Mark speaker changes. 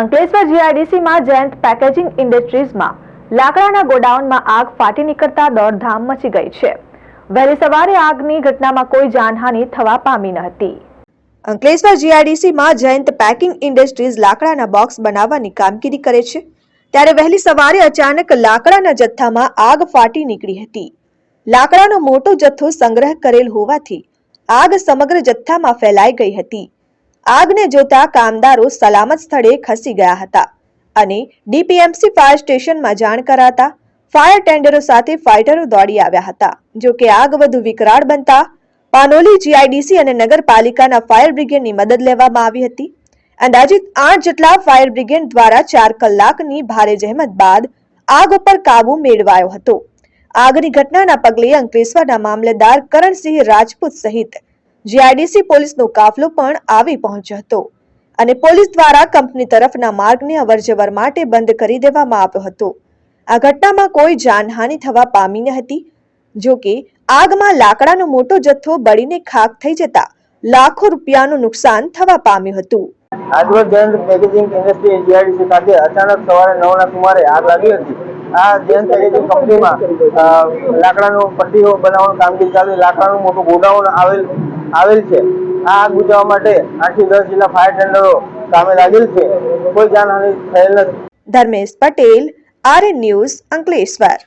Speaker 1: અંકલેશ્વર જીઆઈડીસીમાં જયંત પેકેજિંગ ઇન્ડસ્ટ્રીઝમાં લાકડાના ગોડાઉનમાં આગ ફાટી નીકળતા દોડધામ મચી ગઈ છે. વહેલી સવારે આગની ઘટનામાં કોઈ જાનહાનિ થવા પામી ન હતી. અંકલેશ્વર જીઆઈડીસીમાં જયંત પેકિંગ ઇન્ડસ્ટ્રીઝ લાકડાના બોક્સ બનાવવાની કામગીરી કરે છે. ત્યારે વહેલી સવારે અચાનક લાકડાના જથ્થામાં આગ ફાટી નીકળી હતી. લાકડાનો મોટો જથ્થો સંગ્રહ કરેલ હોવાથી આગ સમગ્ર જથ્થામાં ફેલાઈ ગઈ હતી. આગને જોતા કામદારો સલામત સ્થળે ખસી ગયા હતા અને ડીપીએમસી ફાયર સ્ટેશનમાં જાણ કરાતા ફાયર ટેન્ડરો સાથે ફાઇટરો દોડી આવ્યા હતા. જો કે આગ વધુ વિકરાળ બનતા પાનોલી જીઆઈડીસી અને નગરપાલિકાના ફાયર બ્રિગેડની મદદ લેવામાં આવી હતી અંદાજિત આઠ જેટલા ફાયર બ્રિગેડ દ્વારા ચાર કલાકની ભારે જહેમત બાદ આગ ઉપર કાબુ મેળવાયો હતો. આગની ઘટનાના પગલે અંકલેશ્વરના મામલેદાર કરણસિંહ રાજપૂત સહિત જીઆઈડીસી પોલીસનો કાફલો પણ આવી પહોંચ્યો હતો અને પોલીસ દ્વારા કંપની તરફના માર્ગને અવરજવર માટે બંધ કરી દેવામાં આવ્યો હતો. આ ઘટનામાં કોઈ જાનહાનિ થવા પામી ન હતી, જો આગમાં લાકડાનો મોટો જથ્થો બળીને ખાક થઈ જતા લાખો રૂપિયાનું નુકસાન થવા પામ્યું હતું.
Speaker 2: આજરોજ જયંત પેકેજિંગ ઇન્ડસ્ટ્રી જીઆઈડીસી ખાતે અચાનક સવારે નવના સુમારે આગ લાગી હતી. આ જયંત પેકેજિંગ કંપનીમાં લાકડાનું પટ્ટીઓ બનાવવાનું કામગીરી ચાલી, લાકડાનું મોટું ગોડાઉન આવેલ આવેલ છે. આ આગ બુઝાવવા માટે આઠથી દસ જેટલા ફાયર ટેન્ડરો કામે લાગેલ છે. કોઈ જાનહાનિ થયેલ નથી.
Speaker 1: Dharmesh Patel RN news Ankleshwar.